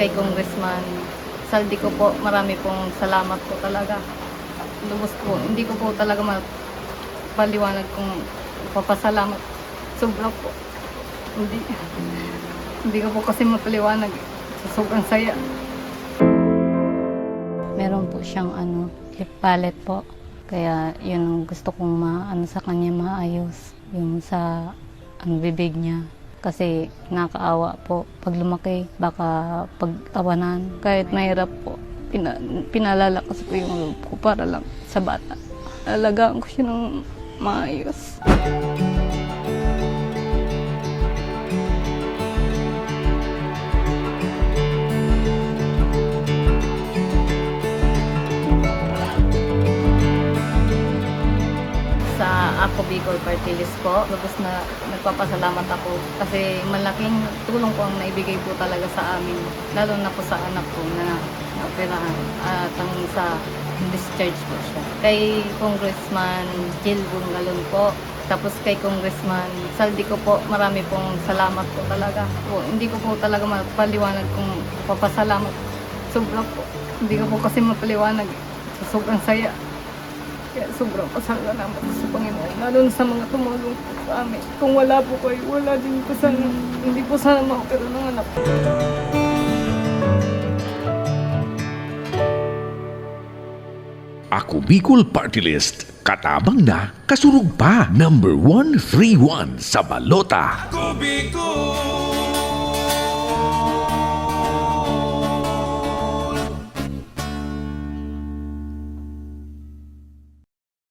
kay Congressman Saldi ko po, marami pong salamat po talaga. Lubos po, hindi ko po talaga mapaliwanag kung papasalamat. Sobra po. Hindi, hindi ko po kasi mapaliwanag. Sobrang saya. Meron po siyang ano, lip palette po. Kaya yun ang gusto kong maano sa kanya maayos. Yung sa ang bibig niya. Kasi nakaawa po. Pag lumaki, baka pagtawanan. Kahit mahirap po, pina, pinalalakas ko yung loob ko para lang sa bata. Alagaan ko siya ng maayos. Ako Bicol Party List po. Lubos na nagpapasalamat ako kasi malaking tulong po ang naibigay po talaga sa amin. Lalo na po sa anak ko na naoperahan at ang sa discharge po siya. Kay Congressman Jill Bungalon po. Tapos kay Congressman Saldi ko po, marami pong salamat po talaga. Po, hindi ko po talaga mapaliwanag kung papasalamat. Sobra po. Hindi ko po kasi mapaliwanag. Sobrang saya. Kaya sobrang pasalamat ko sa Panginoon. Lalo na sa mga tumulong po sa amin. Kung wala po kayo, wala din po sana. Hindi po sana maopera ng anak ko. Ako Bicol Party List. Katabang na, kasurug pa. Number 131 sa balota. Ako Bicol